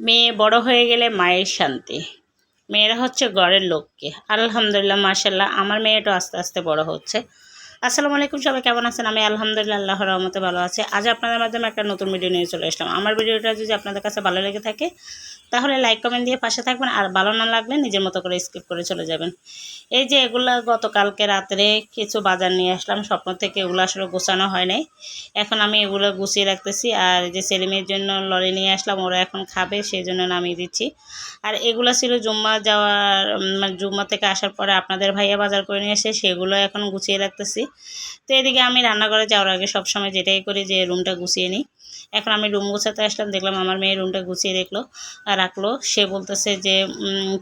মেয়ে বড় হয়ে গেলে মায়ের শান্তি। মেয়েরা হচ্ছে ঘরের লোককে। আলহামদুলিল্লাহ মাসাল্লাহ আমার মেয়েটা আস্তে আস্তে বড় হচ্ছে। আসসালামু আলাইকুম, সবাই কেমন আছেন? আমি আলহামদুলিল্লাহ, আল্লাহর রহমতে ভালো আছি। আজ আপনাদের মাধ্যমে একটা নতুন ভিডিও নিয়ে চলে আসলাম। আমার ভিডিওটা যদি আপনাদের কাছে ভালো লেগে থাকে, তাহলে লাইক কমেন্ট দিয়ে পাশে থাকবেন। আর ভালো না লাগলে নিজের মতো করে স্কিপ করে চলে যাবেন। এই যে এগুলো গতকালকে রাত্রে কিছু বাজার নিয়ে আসলাম। স্বপ্ন থেকে এগুলো আসলে গোছানো হয় নাই। এখন আমি এগুলো গুছিয়ে রাখতেছি। আর যে ছেলেমেয়ের জন্য লরি নিয়ে আসলাম, ওরা এখন খাবে সেই জন্য নামিয়ে দিচ্ছি। আর এগুলো ছিল জুম্মা যাওয়ার মানে জুম্মা থেকে আসার পরে আপনাদের ভাইয়া বাজার করে নিয়ে এসে সেগুলো এখন গুছিয়ে রাখতেছি। তো এদিকে আমি রান্নাঘরে যাওয়ার আগে সবসময় যেটাই করি যে রুমটা গুছিয়ে নিই। এখন আমি রুম গোছাতে আসলাম, দেখলাম আমার মেয়ে রুমটা গুছিয়ে দেখল রাখল। সে বলতেছে যে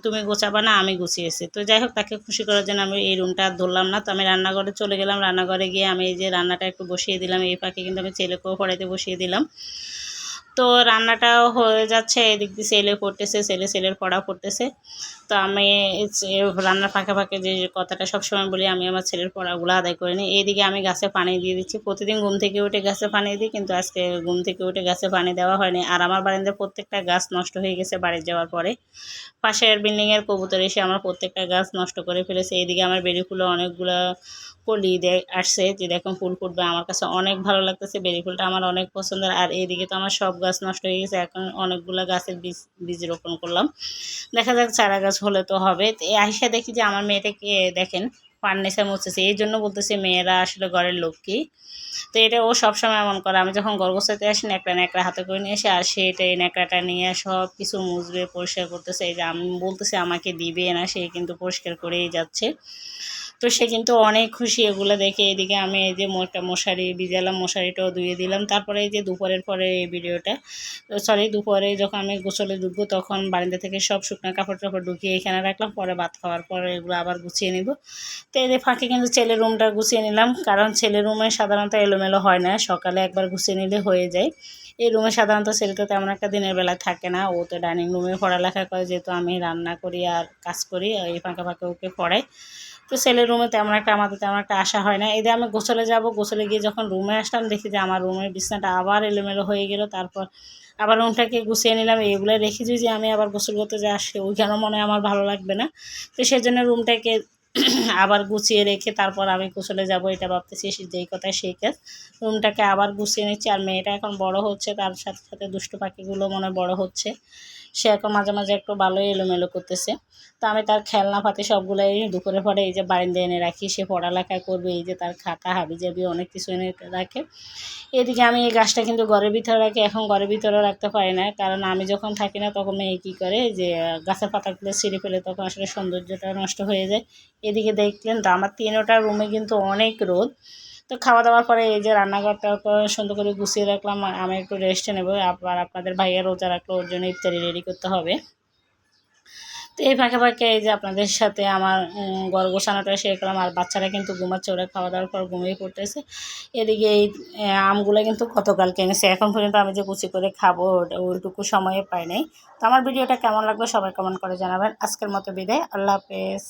তুমি গোছাবা না, আমি গুছিয়েছি। তো যাই হোক, তাকে খুশি করার জন্য আমি এই রুমটা আর ধরলাম না। তো আমি রান্নাঘরে চলে গেলাম। রান্নাঘরে গিয়ে আমি এই যে রান্নাটা একটু বসিয়ে দিলাম, এই পাখি কিন্তু আমি ছেলেকেও পড়াইতে বসিয়ে দিলাম। তো রান্নাটাও হয়ে যাচ্ছে, এদিক দিয়ে ছেলে পড়তেছে ছেলে ছেলের পড়া পড়তেছে। তো আমি রান্নার ফাঁকে ফাঁকে যে কথাটা সবসময় বলি, আমি আমার ছেলের পড়াগুলো আদায় করে নিই এইদিকে আমি গাছে পানি দিয়ে দিচ্ছি। প্রতিদিন ঘুম থেকে উঠে গাছে পানি দিই, কিন্তু আজকে ঘুম থেকে উঠে গাছে পানি দেওয়া হয়নি। আর আমার বাড়িতে প্রত্যেকটা গাছ নষ্ট হয়ে গেছে বাড়ি যাওয়ার পরে। পাশের বিল্ডিংয়ের কবুতর এসে আমার প্রত্যেকটা গাছ নষ্ট করে ফেলেছে। এইদিকে আমার বেরি ফুলে অনেকগুলো কলি আসছে যে দেখুন ফুল ফুটবে, আমার কাছে অনেক ভালো লাগতেছে, বেরি ফুলটা আমার অনেক পছন্দের, আর এইদিকে তো আমার সব গাছ নষ্ট হয়ে গেছে, এখন অনেকগুলো গাছের বীজ বীজ রোপণ করলাম। দেখা যাক চারা গাছ হলে তো হবে। তো আইসা দেখি যে আমার মেয়েটাকে দেখেন, ফার্নিচার মুছতেছে, এই জন্য বলতেছে মেয়েরা আসলে ঘরের লক্ষ্মী তো এটা ও সবসময় এমন করে, আমি যখন ঘর গোছাতে আসি, ন্যাকড়া ন্যাকড়া হাতে করে নিয়ে আসি আর সেটা এই ন্যাকড়াটা নিয়ে সব কিছু মুছবে, পরিষ্কার করতেছে, এই যে আমি বলতেছে আমাকে দিবে না, সে কিন্তু পরিষ্কার করেই যাচ্ছে। তো সে কিন্তু অনেক খুশি এগুলো দেখে। এদিকে আমি এই যে মশারি ভিজালাম মশারিটাও ধুয়ে দিলাম। তারপরে এই যে দুপুরের পরে এই ভিডিওটা। তো সরি দুপুরে যখন আমি গোসলে ঢুকবো তখন বারিন্দা থেকে সব শুকনো কাপড় টাপড় ঢুকিয়ে এখানে রাখলাম। পরে ভাত খাওয়ার পরে এগুলো আবার গুছিয়ে নিব। তো এই ফাঁকে কিন্তু ছেলের রুমটা গুছিয়ে নিলাম। কারণ ছেলের রুমে সাধারণত এলোমেলো হয় না। সকালে একবার গুছিয়ে নিলে হয়ে যায়। এই রুমে সাধারণত ছেলেটা তেমন একটা দিনের বেলায় থাকে না। ও তো ডাইনিং রুমে পড়ালেখা করে। যেহেতু আমি রান্না করি আর কাজ করি, এই ফাঁকা ফাঁকে ওকে পড়াই। তো ছেলের রুমে তেমন একটা আমাদের তেমন একটা আসা হয় না। এদের আমি গোসলে যাব, গোসলে গিয়ে যখন রুমে আসলাম, দেখি যে আমার রুমের বিছনাটা আবার এলোমেলো হয়ে গেল। তারপর আবার রুমটাকে গুছিয়ে নিলাম। এগুলো রেখেছি যে আমি আবার গোসল করতে যে আসে ওইখানেও মনে হয় আমার ভালো লাগবে না। তো সেই জন্য রুমটাকে আবার গুছিয়ে রেখে তারপর আমি গোসলে যাব, এটা ভাবতেছি যেই কথায় সেই কাজ। রুমটাকে আবার গুছিয়ে নিচ্ছি। আর মেয়েটা এখন বড় হচ্ছে, তার সাথে সাথে দুষ্টু পাখিগুলো মনে বড় হচ্ছে। সে এখন মাঝে মাঝে একটু ভালোই এলোমেলো করতেছে। তো আমি তার খেলনা পাতি সবগুলোই দুপুরে পরে এই যে বারিন্দা এনে রাখি, সে পড়ালেখা করবে, এই যে তার খাতা হাবি জাবি অনেক কিছু এনে রাখে। এদিকে আমি এই গাছটা কিন্তু ঘরের ভিতরে রাখি, এখন ঘরের ভিতরে রাখতে পারি না, কারণ আমি যখন থাকি না তখন মেয়ে কী করে যে গাছের পাতাগুলো ছিঁড়ে ফেলে তখন আসলে সৌন্দর্যটা নষ্ট হয়ে যায়। এদিকে দেখলেন তো আমার তিনোটা রুমে কিন্তু অনেক রোদ তো খাওয়া দাওয়ার পরে এই যে রান্নাঘরটা সুন্দর করে গুছিয়ে রাখলাম, আমি একটু রেস্টে নেব। আবার আপনাদের ভাইয়া রোজা রাখল, ওর জন্য ইফতারি রেডি করতে হবে। তো এই ফাঁকে ফাঁকে এই যে আপনাদের সাথে আমার গড় গোছানোটা শেয়ার করলাম। আর বাচ্চারা কিন্তু ঘুমাচ্ছে, ওরা খাওয়া দাওয়ার পর ঘুমিয়ে পড়তেছে। এদিকে এই আমগুলো কিন্তু গতকাল কিনেছে। এখন পর্যন্ত আমি যে কুচি করে খাব ওইটুকু সময়ে পাই নাই। তো আমার ভিডিওটা কেমন লাগবে সবাই কমেন্ট করে জানাবেন। আজকের মতো বিদায়। আল্লাহ হাফেজ।